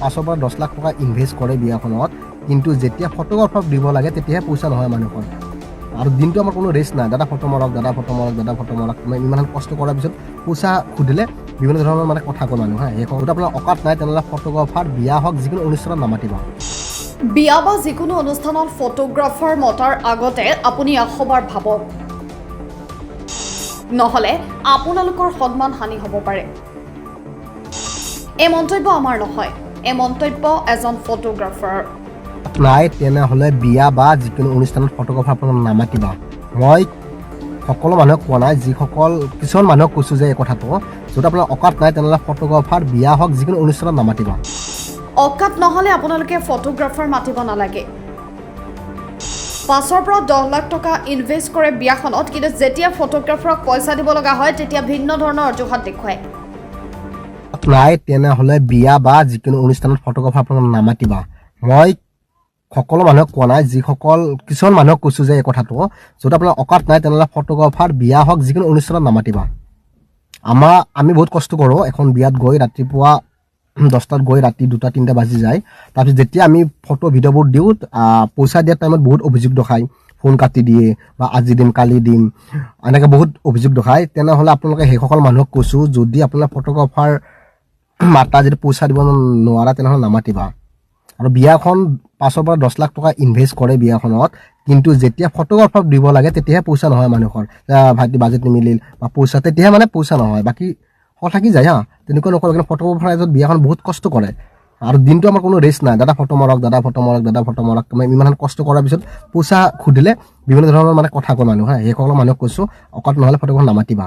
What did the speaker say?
পাঁচৰ পৰা দহ লাখ টকা ইনভেষ্ট কৰে বিয়াখনত। কিন্তু যেতিয়া ফটোগ্ৰাফাৰক দিব লাগে তেতিয়াহে পইচা নহয় মানুহৰ আৰু দিনটো আমাৰ কোনো ৰেষ্ট নাই। দাদা ফটো মাৰক দাদা ফটো মাৰক দাদা ফটো মাৰক মানে ইমান কষ্ট কৰাৰ পিছত পইচা সুধিলে বিভিন্ন ধৰণৰ মানে কথা কয় মানুহ। হা সেই কথাটো আপোনাৰ অকাত নাই তেনেহ'লে ফটোগ্ৰাফাৰ বিয়া হওক যিকোনো অনুষ্ঠানত নামাতিব। বিয়া বা যিকোনো অনুষ্ঠানত ফটোগ্ৰাফাৰ মতাৰ আগতে আপুনি এশবাৰ ভাবক। নহ'লে আপোনালোকৰ সন্মান হানি হ'ব পাৰে। এই মন্তব্য আমাৰ নহয়। এই মন্তব্য এজন ফটোগ্ৰাফাৰ। নাই তেনেহ'লে বিয়া বা যিকোনো অনুষ্ঠানত ফটোগ্ৰাফাৰ আপোনাক নামাতিবা। মই সকলো মানুহক কোৱা নাই যিসকল কিছুমান মানুহক কৈছোঁ যে এই কথাটো য'ত আপোনাৰ অকাত নাই তেনেহ'লে ফটোগ্ৰাফাৰ বিয়া হওক যিকোনো অনুষ্ঠানত নামাতিবা। অকাত নহ'লে আপোনালোকে ফটোগ্ৰাফাৰ মাতিব নালাগে। পাঁচৰ পৰা দহ লাখ টকা ইনভেষ্ট কৰে বিয়াখনত কিন্তু যেতিয়া ফটোগ্ৰাফাৰক পইচা দিব লগা হয় তেতিয়া ভিন্ন ধৰণৰ অজুহাত দেখুৱায়। নাই তেনেহ'লে বিয়া বা যিকোনো অনুষ্ঠানত ফটোগ্ৰাফাৰ আপোনাক নামাতিবা। মই সকলো মানুহক কোৱা নাই যিসকল কিছুমান মানুহক কৈছোঁ যে এই কথাটো য'ত আপোনাৰ অকাত নাই তেনেহ'লে ফটোগ্ৰাফাৰ বিয়া হওক যিকোনো অনুষ্ঠানত নামাতিবা। আমাৰ আমি বহুত কষ্ট কৰোঁ এখন বিয়াত গৈ ৰাতিপুৱা দহটাত গৈ ৰাতি দুটা তিনিটা বাজি যায়। তাৰপিছত যেতিয়া আমি ফটো ভিডিঅ'বোৰ দিওঁ পইচা দিয়াৰ টাইমত বহুত অভিযোগ দেখায়। ফোন কাটি দিয়ে বা আজি দিম কালি দিম এনেকৈ বহুত অভিযোগ দেখায়। তেনেহ'লে আপোনালোকে সেইসকল মানুহক কৈছোঁ যদি আপোনাৰ ফটোগ্ৰাফাৰ মাতা যদি পইচা দিব নোৱাৰা তেনেহ'লে নামাতিবা। আৰু বিয়াখন পাঁচৰ পৰা দহ লাখ টকা ইনভেষ্ট কৰে বিয়াখনত। কিন্তু যেতিয়া ফটোগ্ৰাফাৰক দিব লাগে তেতিয়াহে পইচা নহয় মানুহৰ। ভাইটি বাজেট নিমিলিল বা পইচা তেতিয়াহে মানে পইচা নহয়। বাকী সকলো থাকি যায় হা তেনেকুৱা নকৰে। কিন্তু ফটোগ্ৰাফাৰ এজন বিয়াখন বহুত কষ্ট কৰে। আৰু দিনটো আমাৰ কোনো ৰেষ্ট নাই। দাদা ফটো মাৰক দাদা ফটো মাৰক দাদা ফটো মাৰক। মানে ইমান কষ্ট কৰাৰ পিছত পইচা সুধিলে বিভিন্ন ধৰণৰ মানে কথা কয় মানুহ হা। সেইসকল মানুহক কৈছোঁ অকাত নহ'লে ফটোগ্ৰাফাৰ নামাতিবা।